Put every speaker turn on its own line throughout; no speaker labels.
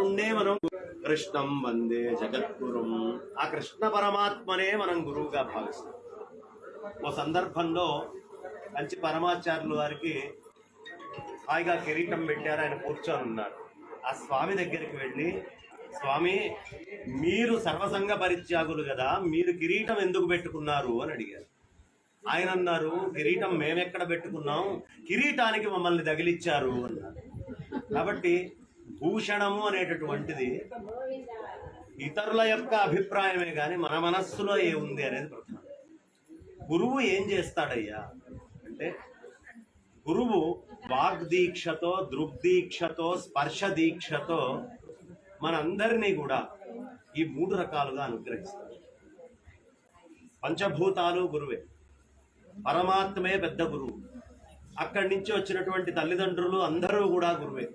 ఉండే మనం కృష్ణం వందే జగద్గురుం. ఆ కృష్ణ పరమాత్మనే మనం గురువుగా భావిస్తాం. ఓ సందర్భంలో మంచి పరమాచార్యులు వారికి హాయిగా కిరీటం పెట్టారు ఆయన కూర్చొని ఉన్నారు. ఆ స్వామి దగ్గరికి వెళ్ళి స్వామి మీరు సర్వసంగ పరిత్యాగులు కదా మీరు కిరీటం ఎందుకు పెట్టుకున్నారు? అని అడిగారు. ఆయన అన్నారు కిరీటం మేమెక్కడ పెట్టుకున్నాం? కిరీటానికి మమ్మల్ని తగిలిచ్చారు అన్నారు. కాబట్టి భూషణము అనేటటువంటిది ఇతరుల యొక్క అభిప్రాయమే కానీ మన మనస్సులో ఏముంది అనేది ప్రధానం గురువు ఏం చేస్తాడయ్యా? అంటే గురువు వాగ్దీక్షతో దృగ్దీక్షతో స్పర్శ దీక్షతో మనందరినీ కూడా ఈ మూడు రకాలుగా అనుగ్రహిస్తాడు. పంచభూతాలు గురువే. పరమాత్మే పెద్ద గురువు. అక్కడి నుంచి వచ్చినటువంటి తల్లిదండ్రులు అందరూ కూడా గురువే.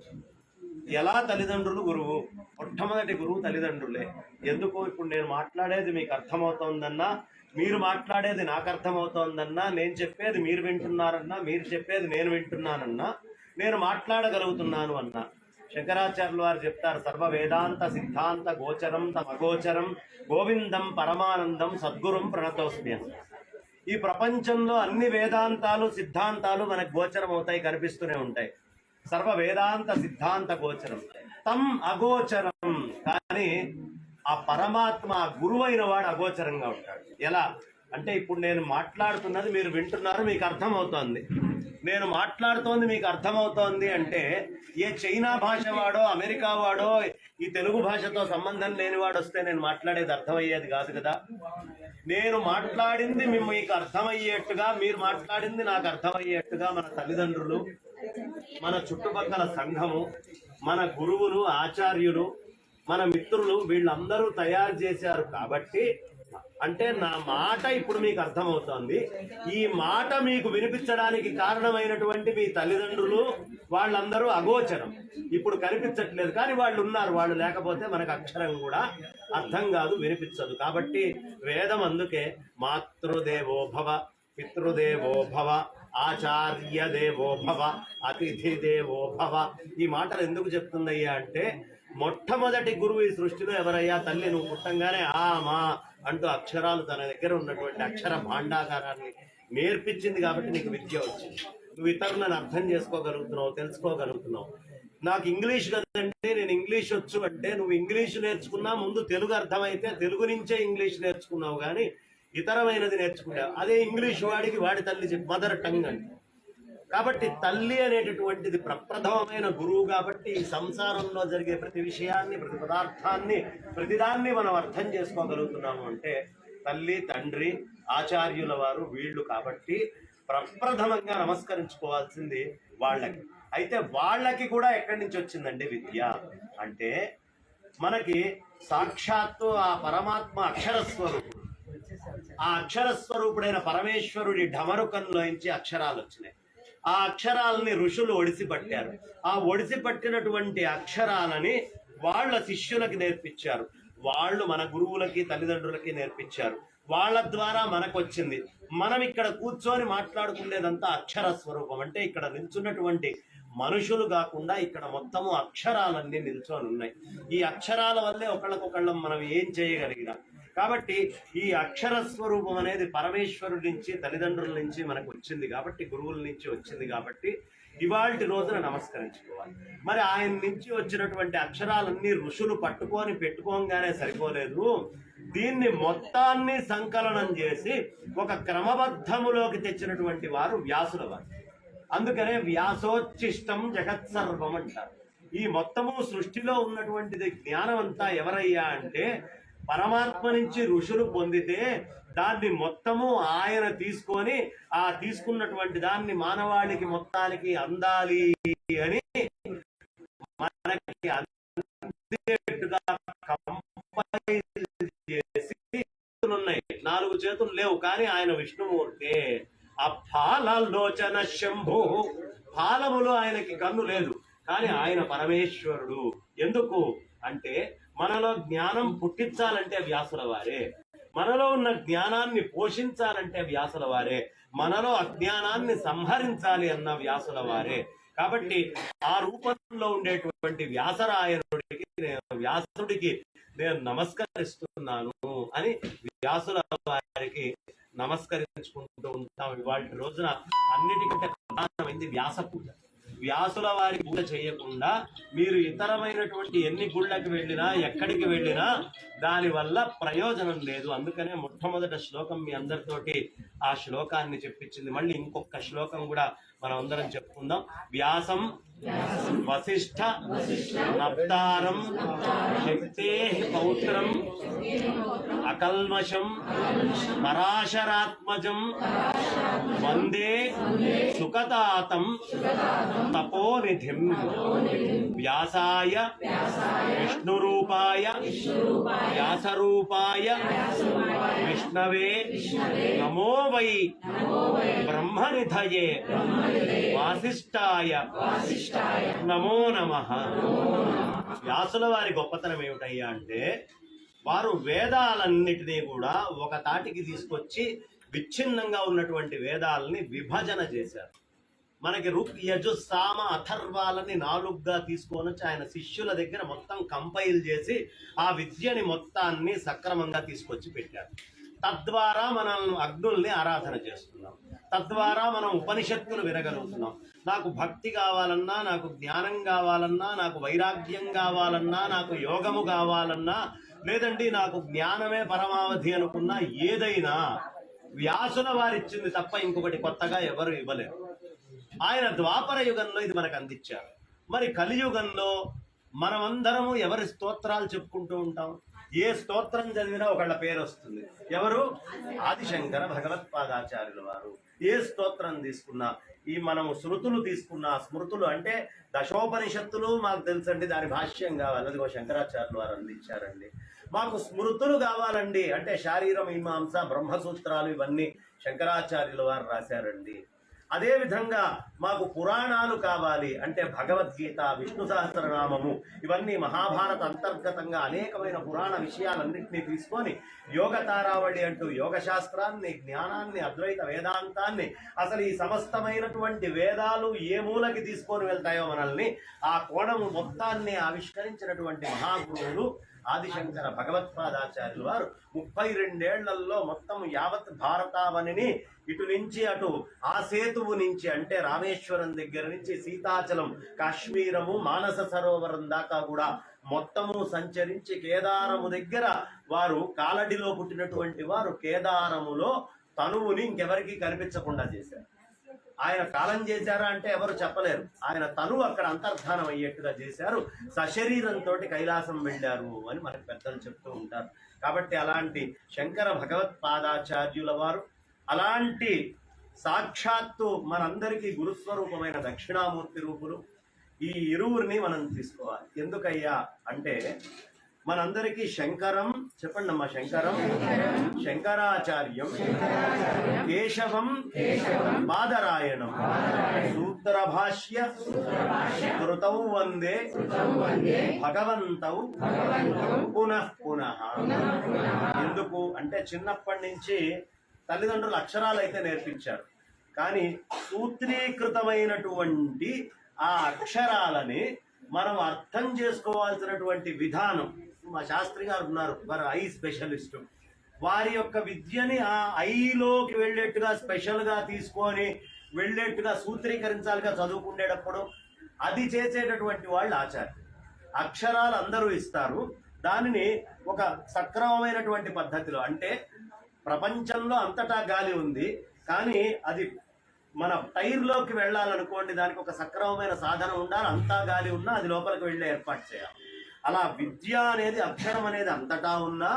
ఎలా తల్లిదండ్రులు గురువు? మొట్టమొదటి గురువు తల్లిదండ్రులే. ఎందుకు ఇప్పుడు నేను మాట్లాడేది మీకు అర్థమవుతోందన్నా మీరు మాట్లాడేది నాకు అర్థమవుతోందన్నా నేను చెప్పేది మీరు వింటున్నారన్నా మీరు చెప్పేది నేను వింటున్నానన్నా నేను మాట్లాడగలుగుతున్నాను అన్నా. శంకరాచార్యులు వారు చెప్తారు సర్వ వేదాంత సిద్ధాంత గోచరం తమగోచరం గోవిందం పరమానందం సద్గురం ప్రణతోస్మి ఈ ప్రపంచంలో అన్ని వేదాంతాలు సిద్ధాంతాలు మనకు గోచరం అవుతాయి కనిపిస్తూనే ఉంటాయి. సర్వ వేదాంత సిద్ధాంత గోచరం. తమ్ అగోచరం. కానీ ఆ పరమాత్మ గురువైన వాడు అగోచరంగా ఉంటాడు. ఎలా? అంటే ఇప్పుడు నేను మాట్లాడుతున్నది మీరు వింటున్నారు మీకు అర్థమవుతోంది. నేను మాట్లాడుతోంది మీకు అర్థమవుతోంది అంటే ఏ చైనా భాష వాడో అమెరికా వాడో ఈ తెలుగు భాషతో సంబంధం లేని వాడు వస్తే నేను మాట్లాడేది అర్థమయ్యేది కాదు కదా. నేను మాట్లాడింది మీకు అర్థమయ్యేట్టుగా మీరు మాట్లాడింది నాకు అర్థమయ్యేట్టుగా మన తల్లిదండ్రులు మన చుట్టుపక్కల సంఘము మన గురువులు ఆచార్యులు మన మిత్రులు వీళ్ళందరూ తయారు చేశారు కాబట్టి అంటే నా మాట ఇప్పుడు మీకు అర్థమవుతోంది. ఈ మాట మీకు వినిపించడానికి కారణమైనటువంటి మీ తల్లిదండ్రులు వాళ్ళందరూ అగోచరం. ఇప్పుడు కనిపించట్లేదు కానీ వాళ్ళు ఉన్నారు వాళ్ళు లేకపోతే మనకు అక్షరం కూడా అర్థం కాదు వినిపించదు. కాబట్టి వేదం అందుకే మాతృదేవో భవ పితృదేవో భవ ఆచార్య దేవో భవ అతిథి దేవో భవ. ఈ మాటలు ఎందుకు చెప్తుందయ్యా అంటే మొట్టమొదటి గురువు ఈ సృష్టిలో ఎవరయ్యా? తల్లి నువ్వు పుట్టంగానే ఆ మా అంటూ అక్షరాలు తన దగ్గర ఉన్నటువంటి అక్షర భాండాగారాన్ని నేర్పించింది కాబట్టి నీకు విద్య వచ్చింది. నువ్వు ఇతరులను అర్థం చేసుకోగలుగుతున్నావు తెలుసుకోగలుగుతున్నావు. నాకు ఇంగ్లీష్ కదండి నేను ఇంగ్లీష్ వచ్చు అంటే నువ్వు ఇంగ్లీష్ నేర్చుకున్నా ముందు తెలుగు అర్థమైతే తెలుగు నుంచే ఇంగ్లీష్ నేర్చుకున్నావు కానీ ఇతరమైనది నేర్చుకున్నావు అదే ఇంగ్లీష్ వాడికి వాడి తల్లి మదర్ టంగ్ అండి కాబట్టి తల్లి అనేటటువంటిది ప్రప్రథమమైన గురువు కాబట్టి ఈ సంసారంలో జరిగే ప్రతి విషయాన్ని ప్రతి పదార్థాన్ని ప్రతిదాన్ని మనం అర్థం చేసుకోగలుగుతున్నాము అంటే తల్లి తండ్రి ఆచార్యుల వారు వీళ్ళు కాబట్టి ప్రప్రథమంగా నమస్కరించుకోవాల్సింది వాళ్ళకి. అయితే వాళ్ళకి కూడా ఎక్కడి నుంచి వచ్చిందండి విద్య? అంటే మనకి సాక్షాత్తు ఆ పరమాత్మ అక్షరస్వరూపం ఆ అక్షర స్వరూపుడైన పరమేశ్వరుడి ఢమరుకంలోంచి అక్షరాలు వచ్చినాయి. ఆ అక్షరాలని ఋషులు ఒడిసి పట్టారు ఆ ఒడిసి పట్టినటువంటి అక్షరాలని వాళ్ళ శిష్యులకి నేర్పించారు. వాళ్ళు మన గురువులకి తల్లిదండ్రులకి నేర్పించారు. వాళ్ళ ద్వారా మనకు వచ్చింది మనం ఇక్కడ కూర్చొని మాట్లాడుకునేదంతా అక్షర స్వరూపం. అంటే ఇక్కడ నిల్చున్నటువంటి మనుషులు కాకుండా ఇక్కడ మొత్తము అక్షరాలన్నీ నిల్చొని ఉన్నాయి ఈ అక్షరాల వల్లే ఒకళ్ళకొకళ్ళం మనం ఏం చేయగలిగినాం? కాబట్టి ఈ అక్షర స్వరూపం అనేది పరమేశ్వరుడి నుంచి తల్లిదండ్రుల నుంచి మనకు వచ్చింది కాబట్టి గురువుల నుంచి వచ్చింది కాబట్టి ఇవాళ్టి రోజున నమస్కరించుకోవాలి. మరి ఆయన నుంచి వచ్చినటువంటి అక్షరాలన్నీ ఋషులు పట్టుకొని పెట్టుకోగానే సరిపోలేదు. దీన్ని మొత్తాన్ని సంకలనం చేసి ఒక క్రమబద్ధములోకి తెచ్చినటువంటి వారు వ్యాసుల వారు అందుకనే వ్యాసోచ్చిష్టం జగత్ సర్వం అంటారు ఈ మొత్తము సృష్టిలో ఉన్నటువంటిది జ్ఞానం అంతా ఎవరయ్యా అంటే పరమాత్మ నుంచి ఋషులు పొందితే దాన్ని మొత్తము ఆయన తీసుకొని ఆ తీసుకున్నటువంటి దాన్ని మానవాళికి మొత్తానికి అందాలి అని మనకి అందేట్టుగా చేసి చేతులు ఉన్నాయి నాలుగు చేతులు లేవు కానీ ఆయన విష్ణుమూర్తి. ఆ ఫాలలోచన శంభు. ఫాలములో ఆయనకి కన్ను లేదు కానీ ఆయన పరమేశ్వరుడు. ఎందుకు? మనలో జ్ఞానం పుట్టించాలంటే వ్యాసుల వారే. మనలో ఉన్న జ్ఞానాన్ని పోషించాలంటే వ్యాసుల వారే. మనలో అజ్ఞానాన్ని సంహరించాలి అన్న వ్యాసుల వారే. కాబట్టి ఆ రూపంలో ఉండేటువంటి వ్యాసరాయనుడికి నేను వ్యాసుడికి నేను నమస్కరిస్తున్నాను అని వ్యాసుల వారికి నమస్కరించుకుంటూ ఉంటాం. ఇవాళ రోజున అన్నిటికంటే ప్రధానమైంది వ్యాస పూజ వ్యాసుల వారి పూజ చేయకుండా మీరు ఇతరమైనటువంటి ఎన్ని గుళ్ళకి వెళ్ళినా ఎక్కడికి వెళ్ళినా దానివల్ల ప్రయోజనం లేదు. అందుకనే మొట్టమొదట శ్లోకం మీ అందరితోటి ఆ శ్లోకాన్ని చెప్పించింది. మళ్ళీ ఇంకొక శ్లోకం కూడా మనం అందరం చెప్పుకుందాం. వ్యాసం వశిష్ఠ నప్తారం శక్తే పౌత్రం అకల్మషం పరాశరాత్మజం వందే సుఖతాతం తపోనిధిం వ్యాసాయ విష్ణురూపాయ వ్యాసరూపాయ విష్ణవే నమో వై బ్రహ్మనిధయే వాసిష్టాయ నమో నమ. వ్యాసుల వారి గొప్పతనం ఏమిటయ్యా అంటే వారు వేదాలన్నిటినీ కూడా ఒక తాటికి తీసుకొచ్చి విచ్ఛిన్నంగా ఉన్నటువంటి వేదాలని విభజన చేశారు. మనకి రుక్ యజు సామ అథర్వాలని నాలుగుగా తీసుకొని వచ్చి ఆయన శిష్యుల దగ్గర మొత్తం కంపైల్ చేసి ఆ విద్యని మొత్తాన్ని సక్రమంగా తీసుకొచ్చి పెట్టారు. తద్వారా మనం అగ్నుల్ని ఆరాధన చేస్తున్నాం. తద్వారా మనం ఉపనిషత్తులు వినగలుగుతున్నాం. నాకు భక్తి కావాలన్నా నాకు జ్ఞానం కావాలన్నా నాకు వైరాగ్యం కావాలన్నా నాకు యోగము కావాలన్నా లేదండి నాకు జ్ఞానమే పరమావధి అనుకున్నా ఏదైనా వ్యాసుల వారిచ్చింది తప్ప ఇంకొకటి కొత్తగా ఎవరు ఇవ్వలేరు. ఆయన ద్వాపర యుగంలో ఇది మనకు అందించారు. మరి కలియుగంలో మనమందరము ఎవరి స్తోత్రాలు చెప్పుకుంటూ ఉంటాం? ఏ స్తోత్రం చదివినా ఒకళ్ళ పేరు వస్తుంది. ఎవరు? ఆదిశంకర భగవత్పాదాచార్యుల వారు. ఏ స్తోత్రం తీసుకున్నా ఈ మనము శృతులు తీసుకున్న స్మృతులు అంటే దశోపనిషత్తులు మాకు తెలుసండి దాని భాష్యం కావాలి. అదిగో శంకరాచార్యులు వారు అందించారండి. మాకు స్మృతులు కావాలండి. అంటే శారీర మీమాంస బ్రహ్మసూత్రాలు ఇవన్నీ శంకరాచార్యుల వారు రాశారండి. అదేవిధంగా మాకు పురాణాలు కావాలి అంటే భగవద్గీత విష్ణు సహస్రనామము ఇవన్నీ మహాభారత అంతర్గతంగా అనేకమైన పురాణ విషయాలన్నింటినీ తీసుకొని యోగ తారావళి అంటూ యోగ శాస్త్రాన్ని జ్ఞానాన్ని అద్వైత వేదాంతాన్ని అసలు ఈ సమస్తమైనటువంటి వేదాలు ఏ మూలకి తీసుకొని వెళ్తాయో మనల్ని ఆ కోణము మొత్తాన్ని ఆవిష్కరించినటువంటి మహాగురువులు ఆదిశంకర భగవత్పాదాచార్యులు వారు ముప్పై రెండేళ్ళలో మొత్తం యావత్ భారతావనిని ఇటు నుంచి అటు ఆ సేతువు నుంచి అంటే రామేశ్వరం దగ్గర నుంచి సీతాచలం కాశ్మీరము మానస సరోవరం దాకా కూడా మొత్తము సంచరించి కేదారము దగ్గర వారు కాలడిలో పుట్టినటువంటి వారు కేదారములో తనువుని ఇంకెవరికి కనిపించకుండా చేశారు. ఆయన కాలం చేశారా అంటే ఎవరు చెప్పలేరు. ఆయన తను అక్కడ అంతర్ధానం అయ్యేట్టుగా చేశారు. సశరీరంతో కైలాసం వెళ్ళారు అని మనకు పెద్దలు చెప్తూ ఉంటారు. కాబట్టి అలాంటి శంకర భగవత్పాదాచార్యుల వారు అలాంటి సాక్షాత్తు మనందరికీ గురుస్వరూపమైన దక్షిణామూర్తి రూపులు ఈ ఇరువురిని మనం తీసుకోవాలి. ఎందుకయ్యా అంటే మనందరికీ శంకరం. చెప్పండి అమ్మా శంకరం. శంకరాచార్యం. కేశవం. బాదరాయణం. సూత్ర భాష్య కృతౌ వందే. భగవంతౌ. పునః పునః. ఎందుకు? అంటే చిన్నప్పటి నుంచి తల్లిదండ్రులు అక్షరాలు అయితే నేర్పించారు. కానీ సూత్రీకృతమైనటువంటి ఆ అక్షరాలని మనం అర్థం చేసుకోవాల్సినటువంటి విధానం మా శాస్త్రి గారు ఉన్నారు వారు ఐ స్పెషలిస్టు. వారి యొక్క విద్యని ఆ ఐలోకి వెళ్ళేట్టుగా స్పెషల్గా తీసుకొని వెళ్ళేట్టుగా సూత్రీకరించాలిగా చదువుకునేటప్పుడు అది చేసేటటువంటి వాళ్ళు ఆచార్యులు. అక్షరాలు అందరూ ఇస్తారు. దానిని ఒక సక్రమమైనటువంటి పద్ధతిలో అంటే ప్రపంచంలో అంతటా గాలి ఉంది కానీ అది మన టైర్లోకి వెళ్ళాలనుకోండి దానికి ఒక సక్రమమైన సాధనం ఉండాలి అంతా గాలి ఉన్నా అది లోపలికి వెళ్ళే ఏర్పాటు చేయాలి. అలా విద్య అనేది అక్షరం అనేది అంతటా ఉన్నా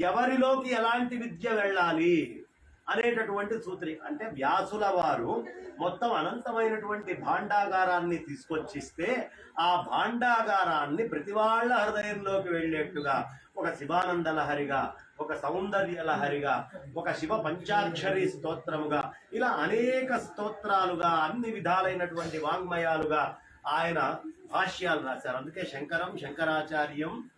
ఎవరిలోకి ఎలాంటి విద్య వెళ్ళాలి అనేటటువంటి సూత్రి అంటే వ్యాసుల వారు మొత్తం అనంతమైనటువంటి భాండాగారాన్ని తీసుకొచ్చిస్తే ఆ భాండాగారాన్ని ప్రతి వాళ్ళ హృదయంలోకి వెళ్ళేట్టుగా ఒక శివానంద లహరిగా ఒక సౌందర్య లహరిగా ఒక శివ పంచాక్షరి స్తోత్రముగా ఇలా అనేక స్తోత్రాలుగా అన్ని విధాలైనటువంటి వాంగ్మయాలుగా ఆయన భాష్యాలు రాశారు. అందుకే శంకరం శంకరాచార్యం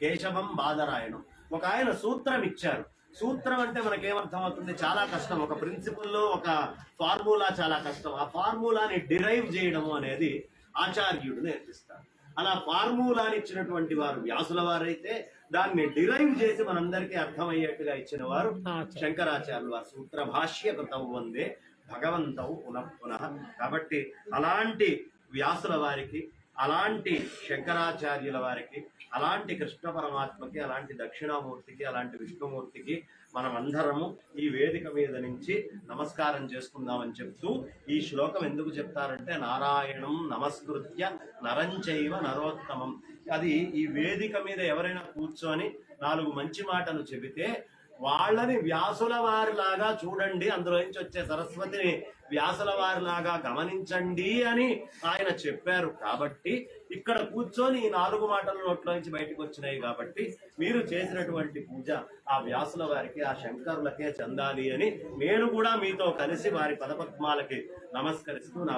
కేశవం బాదరాయణం. ఒక ఆయన సూత్రం ఇచ్చారు. సూత్రం అంటే మనకేమర్థం అవుతుంది చాలా కష్టం. ఒక ప్రిన్సిపల్లో ఒక ఫార్ములా చాలా కష్టం. ఆ ఫార్ములాని డిరైవ్ చేయడము అనేది ఆచార్యుడు నేర్పిస్తారు. అలా ఫార్ములాని ఇచ్చినటువంటి వారు వ్యాసుల వారైతే దాన్ని డిరైవ్ చేసి మనందరికీ అర్థమయ్యేట్టుగా ఇచ్చిన వారు శంకరాచార్యులు వారు. సూత్ర భాష్య కృతం వందే భగవంతవు పునః పునః. కాబట్టి అలాంటి వ్యాసుల వారికి అలాంటి శంకరాచార్యుల వారికి అలాంటి కృష్ణ పరమాత్మకి అలాంటి దక్షిణామూర్తికి అలాంటి విష్ణుమూర్తికి మనం అందరము ఈ వేదిక మీద నుంచి నమస్కారం చేసుకుందామని చెప్తూ ఈ శ్లోకం ఎందుకు చెప్తారంటే నారాయణం నమస్కృత్య నరంచైవ నరోత్తమం. అది ఈ వేదిక మీద ఎవరైనా కూర్చొని నాలుగు మంచి మాటలు చెబితే వాళ్ళని వ్యాసుల వారిలాగా చూడండి అందులో నుంచి వచ్చే సరస్వతిని వ్యాసుల వారిలాగా గమనించండి అని ఆయన చెప్పారు. కాబట్టి ఇక్కడ కూర్చొని ఈ నాలుగు మాటలు నోట్లో నుంచి బయటకు వచ్చినాయి కాబట్టి మీరు చేసినటువంటి పూజ ఆ వ్యాసుల వారికి ఆ శంకరులకే చెందాలి అని నేను కూడా మీతో కలిసి వారి పదపద్మాలకి నమస్కరిస్తూ నా